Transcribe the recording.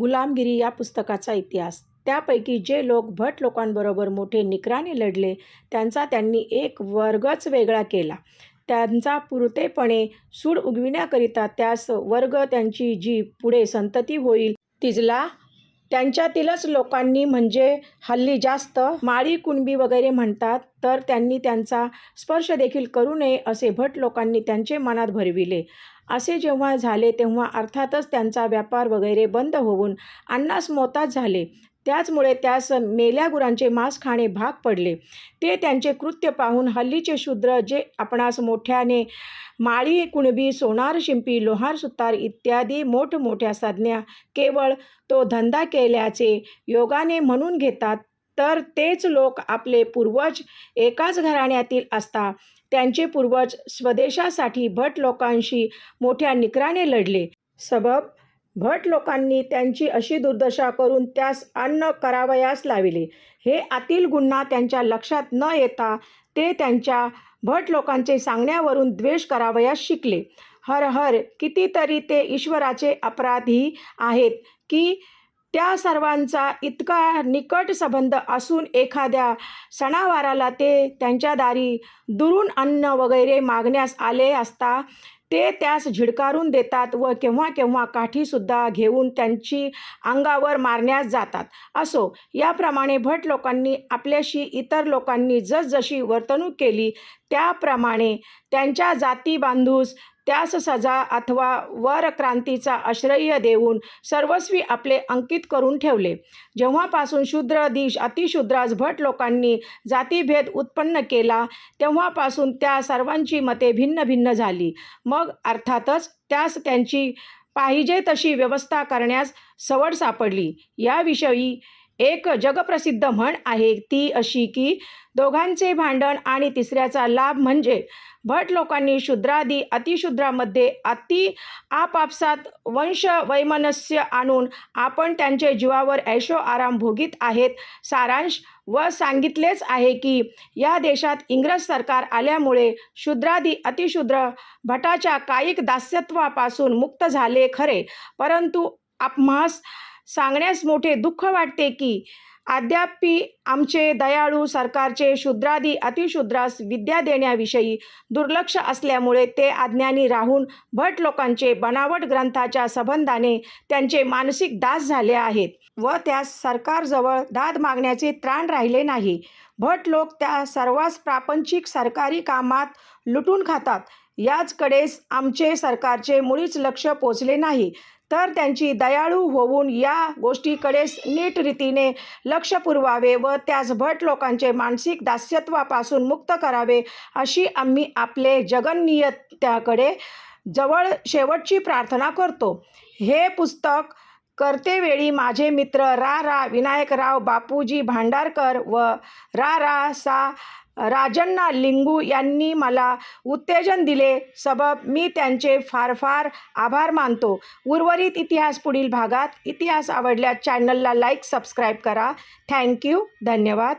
गुलामगिरी या पुस्तकाचा इतिहास. त्यापैकी जे लोक भट लोकांबरोबर मोठे निकराने लढले त्यांचा त्यांनी एक वर्गच वेगळा केला. त्यांचा पुरतेपणे सूड उगविण्याकरिता त्यास वर्ग त्यांची जी पुढे संतती होईल तिजला त्यांच्यातीलच लोकांनी म्हणजे हल्ली जास्त माळी कुणबी वगैरे म्हणतात तर त्यांनी त्यांचा स्पर्श देखील करू नये असे भट लोकांनी त्यांचे मनात भरविले. असे जेव्हा झाले तेव्हा अर्थातच त्यांचा व्यापार वगैरे बंद होऊन अन्नास मोताज झाले. त्याचमुळे त्यास मेल्या गुरांचे मांस खाणे भाग पडले. ते त्यांचे कृत्य पाहून हल्लीचे शूद्र जे आपणास मोठ्याने माळी कुणबी सोनार शिंपी लोहार सुतार इत्यादी मोठमोठ्या संज्ञा केवळ तो धंदा केल्याचे योगाने म्हणून घेतात तर तेच लोक आपले पूर्वज एकाच घराण्यातील असता. त्यांचे पूर्वज स्वदेशासाठी भट लोकांशी मोठ्या निकराने लढले. सबब भट लोकांनी त्यांची अशी दुर्दशा करून त्यास अन्न करावयास लाविले. हे आतील गुन्हा त्यांच्या लक्षात न येता ते त्यांच्या भट लोकांचे सांगण्यावरून द्वेष करावयास शिकले. हर हर कितीतरी ते ईश्वराचे अपराधी आहेत की त्या सर्वांचा इतका निकट संबंध असून एखाद्या सणावाराला ते त्यांच्या दारी दुरून अन्न वगैरे मागण्यास आले असता ते त्यास झिडकारून देतात व केव्हा केव्हा काठीसुद्धा घेऊन त्यांची अंगावर मारण्यास जातात. असो याप्रमाणे भट लोकांनी आपल्याशी इतर लोकांनी जसजशी वर्तणूक केली त्याप्रमाणे त्यांच्या जाती बांधूस त्यास सजा अथवा वर क्रांतीचा आश्रय देऊन सर्वस्वी आपले अंकित करून ठेवले. जेव्हापासून शूद्र दिश अतिशूद्रास भट लोकांनी जातीभेद उत्पन्न केला तेव्हापासून त्या सर्वांची मते भिन्न भिन्न झाली. मग अर्थातच त्यास त्यांची पाहिजे तशी व्यवस्था करण्यास सवड सापडली. याविषयी एक जगप्रसिद्ध म्हण आहे ती अशी की दोघांचे भांडण आणि तिसऱ्याचा लाभ म्हणजे भट लोकांनी शूद्रादी अतिशूद्रामध्ये अति आपापसात वंश वैमनस्य आणून आपण त्यांचे जीवावर ऐशो आराम भोगीत आहेत. सारांश व सांगितलेच आहे की या देशात इंग्रज सरकार आल्यामुळे शूद्रादी अतिशूद्र भटाच्या कायिक दास्यत्वापासून मुक्त झाले खरे परंतु आपमास सांगण्यास मोठे दुःख वाटते की अद्यापी आमचे दयाळू सरकारचे शूद्रादी अतिशूद्रास विद्या देण्याविषयी दुर्लक्ष असल्यामुळे ते अज्ञानी राहून भट लोकांचे बनावट ग्रंथाच्या संबंधाने त्यांचे मानसिक दास झाले आहेत व त्यास सरकारजवळ दाद मागण्याचे त्राण राहिले नाही. भट लोक त्या सर्वांस प्रापंचिक सरकारी कामात लुटून खातात. याचकडेच आमचे सरकारचे मुळीच लक्ष पोचले नाही. तर त्यांची दयाळू होऊन या गोष्टीकडेच नीट रीतीने लक्ष पुरवावे व त्यास भट लोकांचे मानसिक दास्यत्वापासून मुक्त करावे अशी आम्ही आपले जगन्नियत्याकडे जवळ शेवटची प्रार्थना करतो. हे पुस्तक करतेवेळी माझे मित्र रा रा विनायकराव बापूजी भांडारकर व रा रा सा राजन्ना लिंगू यांनी मला उत्तेजन दिले. सबब मी त्यांचे फार फार आभार मानतो. उर्वरित इतिहास पुढील भागात. इतिहास आवडल्यास चॅनलला लाईक सबस्क्राईब करा. थँक्यू धन्यवाद.